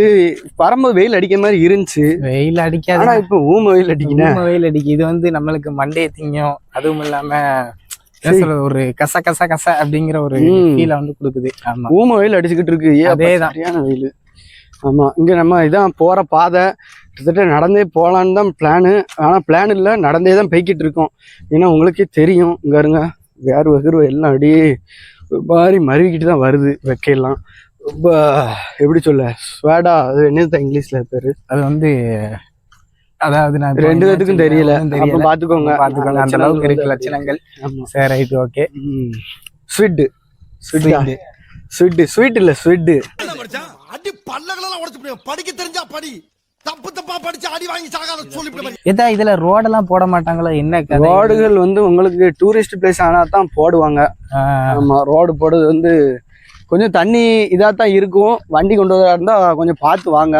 வெயில் வரும்போது வெயில் அடிக்கிற மாதிரி இருந்துச்சு. வெயில் ஆனா அடிக்காது இப்ப ஊம வெயில் அடிக்குனே ஊம வெயில் அடிக்கு இது வந்து நம்மளுக்கு மண்டே திங்கும். அதுவும் இல்லாம ஒரு கச கச கச அப்படிங்கிற ஒரு. ஃபீலை வந்து கொடுக்குது. ஆமா. ஊம வெயில் அடிச்சுக்கிட்டு இருக்கு. அதேதான். சரியான வெயில். ஆமா இங்க நம்ம இதான் போற பாதை. கிட்டத்தட்ட நடந்தே போகலான்னு தான் பிளானு ஆனா பிளான் இல்லை நடந்தே தான் போய்கிட்டு இருக்கோம். ஏன்னா உங்களுக்கே தெரியும். இங்க இருங்க வேர்வை கருவை எல்லாம் அப்படியே ஒரு மாதிரி மருவிக்கிட்டு தான் வருது வெக்கையெல்லாம். ரொம்ப எப்படி சொல்ல ஸ்வேடா அது என்னது இங்கிலீஷ்ல பேரு? அது வந்து அதாவது நான் ரெண்டு என்ன பேத்துக்கும் தெரியல. தெரியல. பாத்துக்கோங்க. பாத்துக்கோங்க. அந்த அளவுக்கு இருக்கு லட்சணங்கள். சரி right okay. Sweet sweet sweet sweet இல்ல ஸ்வீட் என்ன அடி பல்லகளெல்லாம் உடைச்சு. படிக்க தெரிஞ்சா படி. தப்பு தப்பா படிச்சு அடி வாங்கி சாகாத சொல்லி ஏதா இதுல ரோடெல்லாம் போட மாட்டாங்களா? என்ன கதை? ரோடுகள் வந்து உங்களுக்கு டூரிஸ்ட் பிளேஸ் ஆனா தான் போடுவாங்க. ஆமா ரோடு போடுறது வந்து கொஞ்சம் தண்ணி இதாக தான் இருக்கும். வண்டி கொண்டு வரதா இருந்தால் கொஞ்சம் பார்த்து வாங்க.